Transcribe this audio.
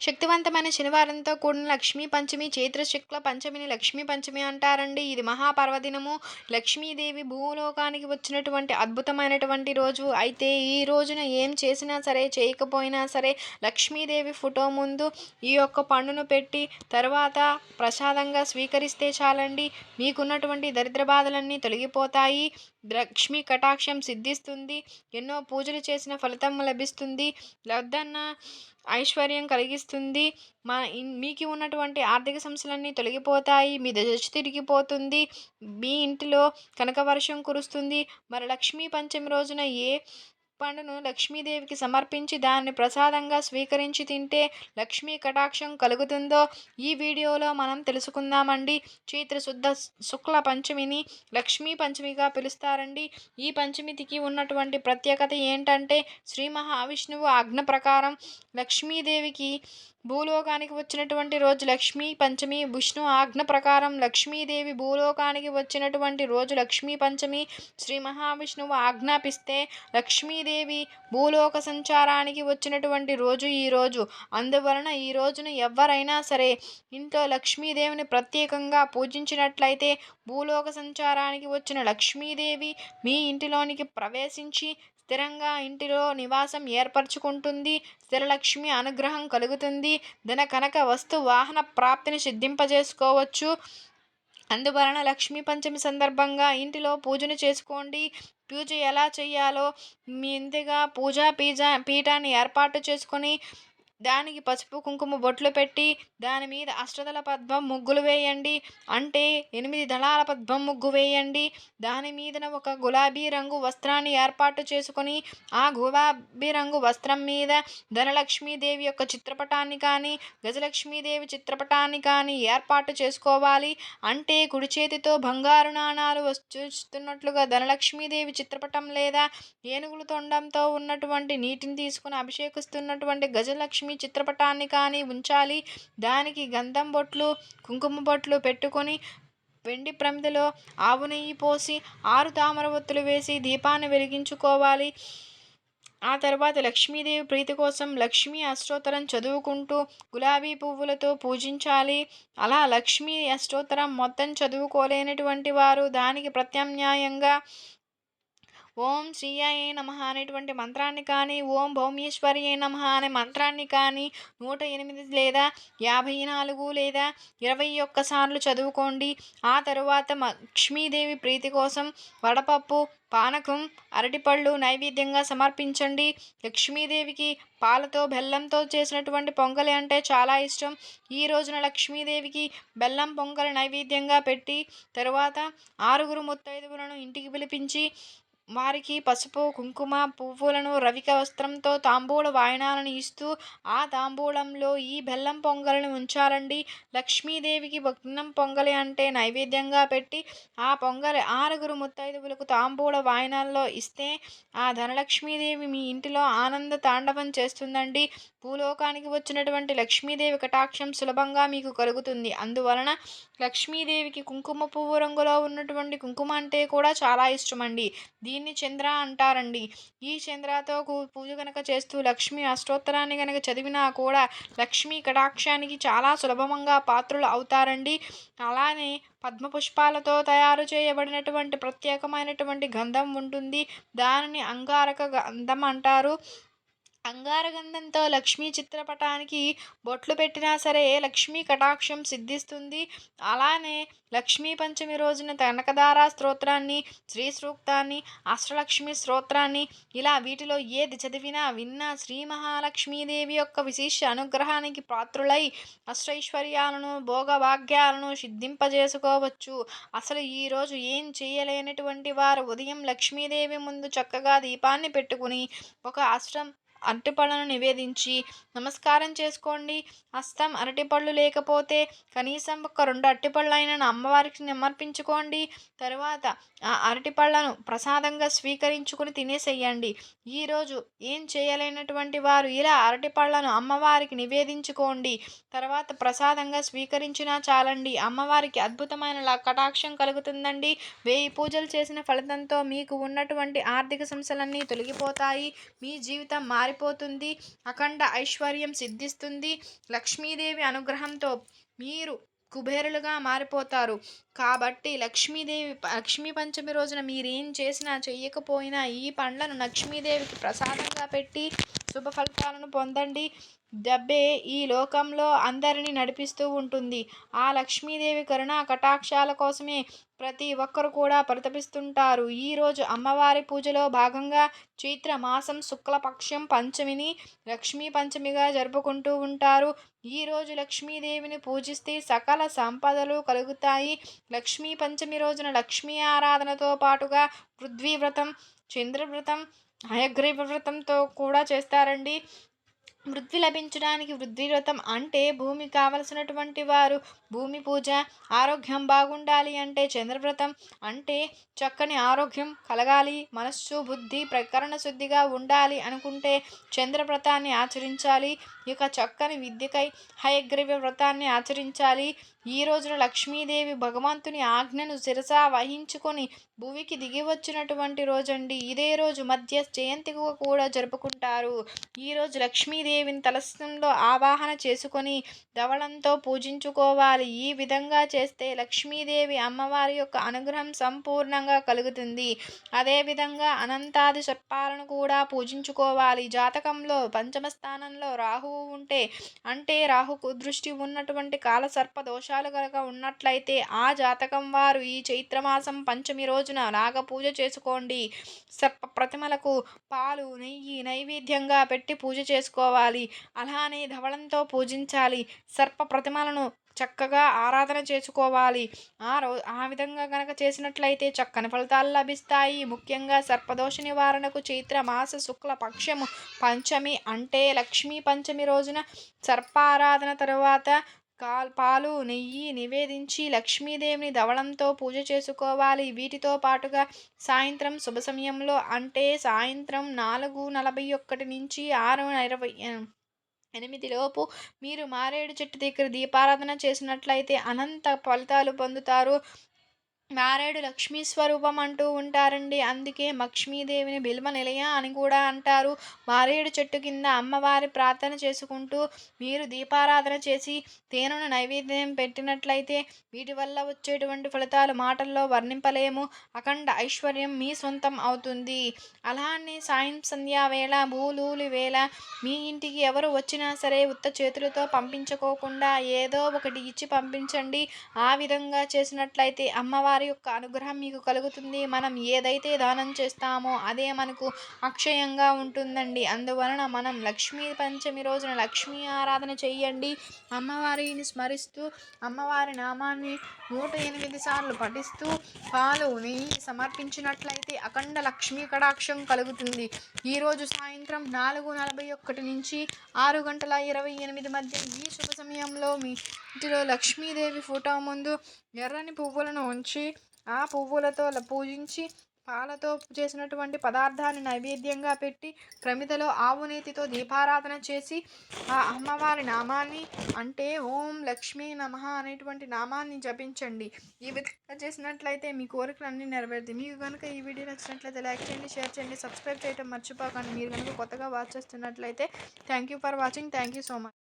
శక్తివంతమైన శనివారంతో కూడిన లక్ష్మీ పంచమి చైత్ర శుక్ల పంచమిని లక్ష్మీ పంచమి అంటారండి. ఇది మహాపర్వదినము. లక్ష్మీదేవి భూలోకానికి వచ్చినటువంటి అద్భుతమైనటువంటి రోజు. అయితే ఈ రోజున ఏం చేసినా సరే చేయకపోయినా సరే లక్ష్మీదేవి ఫోటో ముందు ఈ యొక్క పండును పెట్టి తర్వాత ప్రసాదంగా స్వీకరిస్తే చాలండి. మీకున్నటువంటి దరిద్ర బాధలన్నీ తొలగిపోతాయి. లక్ష్మీ కటాక్షం సిద్ధిస్తుంది. ఎన్నో పూజలు చేసిన ఫలితం లభిస్తుంది. లద్దన్న ఐశ్వర్యం కలిగిస్తుంది. మా మీకు ఉన్నటువంటి ఆర్థిక సమస్యలన్నీ తొలగిపోతాయి. మీ దశ తిరిగిపోతుంది. మీ ఇంటిలో కనక వర్షం కురుస్తుంది. మరి లక్ష్మీ పంచమి రోజున ఏ పండును లక్ష్మీదేవికి సమర్పించి దాన్ని ప్రసాదంగా స్వీకరించి తింటే లక్ష్మీ కటాక్షం కలుగుతుందో ఈ వీడియోలో మనం తెలుసుకుందామండి. చైత్ర శుద్ధ శుక్ల పంచమిని లక్ష్మీ పంచమిగా పిలుస్తారండి. ఈ పంచమితికి ఉన్నటువంటి ప్రత్యేకత ఏంటంటే శ్రీ మహావిష్ణువు ఆజ్ఞ ప్రకారం లక్ష్మీదేవికి భూలోకానికి వచ్చినటువంటి రోజు లక్ష్మీ పంచమి విష్ణు ఆజ్ఞ ప్రకారం లక్ష్మీదేవి భూలోకానికి వచ్చినటువంటి రోజు లక్ష్మీ పంచమి శ్రీ మహావిష్ణువు ఆజ్ఞాపిస్తే లక్ష్మీదేవి భూలోక సంచారానికి వచ్చినటువంటి రోజు ఈ రోజు. అందువలన ఈ రోజున ఎవరైనా సరే ఇంట్లో లక్ష్మీదేవిని ప్రత్యేకంగా పూజించినట్లయితే భూలోక సంచారానికి వచ్చిన లక్ష్మీదేవి మీ ఇంటిలోనికి ప్రవేశించి స్థిరంగా ఇంటిలో నివాసం ఏర్పరచుకుంటుంది. స్థిరలక్ష్మి అనుగ్రహం కలుగుతుంది. ధన కనక వస్తు వాహన ప్రాప్తిని సిద్ధింపజేసుకోవచ్చు. అందువలన లక్ష్మీ పంచమి సందర్భంగా ఇంటిలో పూజను చేసుకోండి. పూజ ఎలా చేయాలో మీ ఇంతగా పూజా పీజా పీఠాన్ని ఏర్పాటు చేసుకొని దానికి పసుపు కుంకుమ బొట్లు పెట్టి దాని మీద అష్టదళ పద్మం ముగ్గులు వేయండి. అంటే ఎనిమిది దళాల పద్మం ముగ్గు వేయండి. దాని మీదన ఒక గులాబీ రంగు వస్త్రాన్ని ఏర్పాటు చేసుకొని ఆ గులాబీ రంగు వస్త్రం మీద ధనలక్ష్మీదేవి యొక్క చిత్రపటాన్ని కానీ గజలక్ష్మీదేవి చిత్రపటాన్ని కానీ ఏర్పాటు చేసుకోవాలి. అంటే కుడి చేతితో బంగారు నాణాలు చూస్తున్నట్లుగా ధనలక్ష్మీదేవి చిత్రపటం లేదా ఏనుగులు తొండంతో ఉన్నటువంటి నీటిని తీసుకుని అభిషేకిస్తున్నటువంటి గజలక్ష్మి లక్ష్మి చిత్రపటాన్ని కానీ ఉంచాలి. దానికి గంధం బొట్లు కుంకుమ బొట్లు పెట్టుకొని వెండి ప్రమిదలో ఆవు నెయ్యి పోసి ఆరు తామర ఒత్తులు వేసి దీపాన్ని వెలిగించుకోవాలి. ఆ తర్వాత లక్ష్మీదేవి ప్రీతి కోసం లక్ష్మీ అష్టోత్తరం చదువుకుంటూ గులాబీ పువ్వులతో పూజించాలి. అలా లక్ష్మీ అష్టోత్తరం మొత్తం చదువుకోలేనటువంటి వారు దానికి ప్రత్యామ్నాయంగా ఓం శ్రీయాయ నమ అనేటువంటి మంత్రాన్ని కానీ ఓం భౌమేశ్వరి నమ అనే మంత్రాన్ని కానీ నూట ఎనిమిది లేదా యాభై నాలుగు లేదా ఇరవై ఒక్కసార్లు చదువుకోండి. ఆ తరువాత లక్ష్మీదేవి ప్రీతి కోసం వడపప్పు పానకం అరటిపళ్ళు నైవేద్యంగా సమర్పించండి. లక్ష్మీదేవికి పాలతో బెల్లంతో చేసినటువంటి పొంగలి అంటే చాలా ఇష్టం. ఈ రోజున లక్ష్మీదేవికి బెల్లం పొంగలి నైవేద్యంగా పెట్టి తరువాత ఆరుగురు ముత్తైదువులను ఇంటికి పిలిపించి వారికి పసుపు కుంకుమ పువ్వులను రవిక వస్త్రంతో తాంబూల వాయనాలను ఇస్తూ ఆ తాంబూలంలో ఈ బెల్లం పొంగల్ని ఉంచాలండి లక్ష్మీదేవికి భగ్నం పొంగలి అంటే నైవేద్యంగా పెట్టి ఆ పొంగలి ఆరుగురు ముత్తైదువులకు తాంబూల వాయనాల్లో ఇస్తే ఆ ధనలక్ష్మీదేవి మీ ఇంటిలో ఆనంద తాండవం చేస్తుందండి. భూలోకానికి వచ్చినటువంటి లక్ష్మీదేవి కటాక్షం సులభంగా మీకు కలుగుతుంది. అందువలన లక్ష్మీదేవికి కుంకుమ పువ్వు రంగులో ఉన్నటువంటి కుంకుమ అంటే కూడా చాలా ఇష్టమండి. దీని దీన్ని చంద్ర అంటారండి. ఈ చంద్రతో పూజ కనుక చేస్తూ లక్ష్మి అష్టోత్తరాన్ని కనుక చదివినా కూడా లక్ష్మీ కటాక్షానికి చాలా సులభంగా పాత్రలు అవుతారండి. అలానే పద్మపుష్పాలతో తయారు చేయబడినటువంటి ప్రత్యేకమైనటువంటి గంధం ఉంటుంది. దానిని అంగారక గంధం అంటారు. అంగారగంధంతో లక్ష్మీ చిత్రపటానికి బొట్లు పెట్టినా సరే లక్ష్మీ కటాక్షం సిద్ధిస్తుంది. అలానే లక్ష్మీ పంచమి రోజున కనకదారా స్తోత్రాన్ని శ్రీ సూక్తాన్ని అష్టలక్ష్మి స్తోత్రాన్ని ఇలా వీటిలో ఏది చదివినా విన్నా శ్రీ మహాలక్ష్మీదేవి యొక్క విశేష అనుగ్రహానికి పాత్రులై అష్టైశ్వర్యాలను భోగభాగ్యాలను సిద్ధింపజేసుకోవచ్చు. అసలు ఈరోజు ఏం చేయలేనటువంటి వారు ఉదయం లక్ష్మీదేవి ముందు చక్కగా దీపాన్ని పెట్టుకుని ఒక అష్టం అరటిపళ్ళను నివేదించి నమస్కారం చేసుకోండి. హస్తం అరటిపళ్ళు లేకపోతే కనీసం ఒక రెండు అరటిపళ్ళైనా అమ్మవారికి సమర్పించుకోండి. తరువాత ఆ అరటిపళ్ళను ప్రసాదంగా స్వీకరించుకుని తినేసేయండి. ఈరోజు ఏం చేయలేనటువంటి వారు ఇలా అరటిపళ్ళను అమ్మవారికి నివేదించుకోండి. తర్వాత ప్రసాదంగా స్వీకరించినా చాలండి. అమ్మవారికి అద్భుతమైన కటాక్షం కలుగుతుందండి. వేయి పూజలు చేసిన ఫలితంతో మీకు ఉన్నటువంటి ఆర్థిక సమస్యలన్నీ తొలగిపోతాయి. మీ జీవితం మారి మారిపోతుంది అఖండ ఐశ్వర్యం సిద్ధిస్తుంది. లక్ష్మీదేవి అనుగ్రహంతో మీరు కుబేరులుగా మారిపోతారు. కాబట్టి లక్ష్మీదేవి లక్ష్మీ పంచమి రోజున మీరేం చేసినా చెయ్యకపోయినా ఈ పండ్లను లక్ష్మీదేవికి ప్రసాదంగా పెట్టి శుభ ఫలితాలను పొందండి. డబ్బే ఈ లోకంలో అందరినీ నడిపిస్తూ ఉంటుంది. ఆ లక్ష్మీదేవి కరుణ కటాక్షాల కోసమే ప్రతి ఒక్కరు కూడా పరితపిస్తుంటారు. ఈరోజు అమ్మవారి పూజలో భాగంగా చైత్ర మాసం శుక్లపక్షం పంచమిని లక్ష్మీ పంచమిగా జరుపుకుంటూ ఉంటారు. ఈరోజు లక్ష్మీదేవిని పూజిస్తే సకల సంపదలు కలుగుతాయి. లక్ష్మీ పంచమి రోజున లక్ష్మీ ఆరాధనతో పాటుగా పృథ్వీవ్రతం చంద్రవ్రతం హయగ్రీవ వ్రతంతో కూడా చేస్తారండి. వృద్ధి లభించడానికి వృద్ధి వ్రతం అంటే భూమి కావలసినటువంటి వారు భూమి పూజ ఆరోగ్యం బాగుండాలి అంటే చంద్రవ్రతం అంటే చక్కని ఆరోగ్యం కలగాలి మనస్సు బుద్ధి ప్రకరణ శుద్ధిగా ఉండాలి అనుకుంటే చంద్రవ్రతాన్ని ఆచరించాలి. ఇక చక్కని విద్యకై హయగ్రీవ వ్రతాన్ని ఆచరించాలి. ఈ రోజున లక్ష్మీదేవి భగవంతుని ఆజ్ఞను శిరసా వహించుకొని భూమికి దిగి వచ్చినటువంటి రోజండి. ఇదే రోజు మధ్య జయంతిగా కూడా జరుపుకుంటారు. ఈరోజు లక్ష్మీదేవిని తలస్సంలో ఆవాహన చేసుకొని ధవళంతో పూజించుకోవాలి. ఈ విధంగా చేస్తే లక్ష్మీదేవి అమ్మవారి యొక్క అనుగ్రహం సంపూర్ణంగా కలుగుతుంది. అదేవిధంగా అనంతాది సర్పాలను కూడా పూజించుకోవాలి. జాతకంలో పంచమ స్థానంలో రాహువు ఉంటే అంటే రాహుకు దృష్టి ఉన్నటువంటి కాలసర్ప సర్ప దోషాలు కనుక ఉన్నట్లయితే ఆ జాతకం వారు ఈ చైత్రమాసం పంచమి రోజున నాగ పూజ చేసుకోండి. సర్ప ప్రతిమలకు పాలు నెయ్యి నైవేద్యంగా పెట్టి పూజ చేసుకోవాలి. అలానే ధవళంతో పూజించాలి. సర్ప ప్రతిమలను చక్కగా ఆరాధన చేసుకోవాలి. ఆ రో ఆ విధంగా కనుక చేసినట్లయితే చక్కని ఫలితాలు లభిస్తాయి. ముఖ్యంగా సర్పదోష నివారణకు చైత్ర మాస శుక్ల పక్షము పంచమి అంటే లక్ష్మీ పంచమి రోజున సర్పారాధన తరువాత కాల్ పాలు నెయ్యి నివేదించి లక్ష్మీదేవిని ధవళంతో పూజ చేసుకోవాలి. వీటితో పాటుగా సాయంత్రం శుభ సమయంలో అంటే సాయంత్రం నాలుగు నలభై ఒక్కటి నుంచి ఆరు ఇరవై ఎనిమిదిలోపు మీరు మారేడు చెట్టు దగ్గర దీపారాధన చేసినట్లయితే అనంత ఫలితాలు పొందుతారు. మారేడు లక్ష్మీ స్వరూపం అంటూ ఉంటారండి. అందుకే లక్ష్మీదేవిని బిల్వ నిలయ అని కూడా అంటారు. మారేడు చెట్టు కింద అమ్మవారి ప్రార్థన చేసుకుంటూ మీరు దీపారాధన చేసి తేనెను నైవేద్యం పెట్టినట్లయితే వీటి వల్ల వచ్చేటువంటి ఫలితాలు మాటల్లో వర్ణింపలేము. అఖండ ఐశ్వర్యం మీ సొంతం అవుతుంది. అలానే సాయం సంధ్యా వేళ భూలూలి వేళ మీ ఇంటికి ఎవరు వచ్చినా సరే ఉత్త చేతులతో పంపించుకోకుండా ఏదో ఒకటి ఇచ్చి పంపించండి. ఆ విధంగా చేసినట్లయితే అమ్మవారి వారి యొక్క అనుగ్రహం మీకు కలుగుతుంది. మనం ఏదైతే దానం చేస్తామో అదే మనకు అక్షయంగా ఉంటుందండి. అందువలన మనం లక్ష్మీ పంచమి రోజున లక్ష్మీ ఆరాధన చేయండి. అమ్మవారిని స్మరిస్తూ అమ్మవారి నామాన్ని నూట ఎనిమిది సార్లు పఠిస్తూ పాలు నెయ్యి సమర్పించినట్లయితే అఖండ లక్ష్మీ కటాక్షం కలుగుతుంది. ఈరోజు సాయంత్రం నాలుగు నలభై ఒకటి నుంచి ఆరు గంటల ఇరవై ఎనిమిది మధ్య ఈ శుభ సమయంలో మీ ఇంటిలో లక్ష్మీదేవి ఫోటో ముందు ఎర్రని పువ్వులను ఉంచి ఆ పువ్వులతో పూజించి పాలతో చేసినటువంటి పదార్థాన్ని నైవేద్యంగా పెట్టి ప్రమిదలో ఆవునీతితో దీపారాధన చేసి ఆ అమ్మవారి నామాన్ని అంటే ఓం లక్ష్మీ నమ అనేటువంటి నామాన్ని జపించండి. ఈ విధంగా చేసినట్లయితే మీ కోరికలన్నీ నెరవేరుతాయి. మీకు కనుక ఈ వీడియో నచ్చినట్లయితే లైక్ చేయండి షేర్ చేయండి సబ్స్క్రైబ్ చేయడం మర్చిపోకండి. మీరు కనుక కొత్తగా వాచ్ చేస్తున్నట్లయితే thank you for watching. Thank you so much.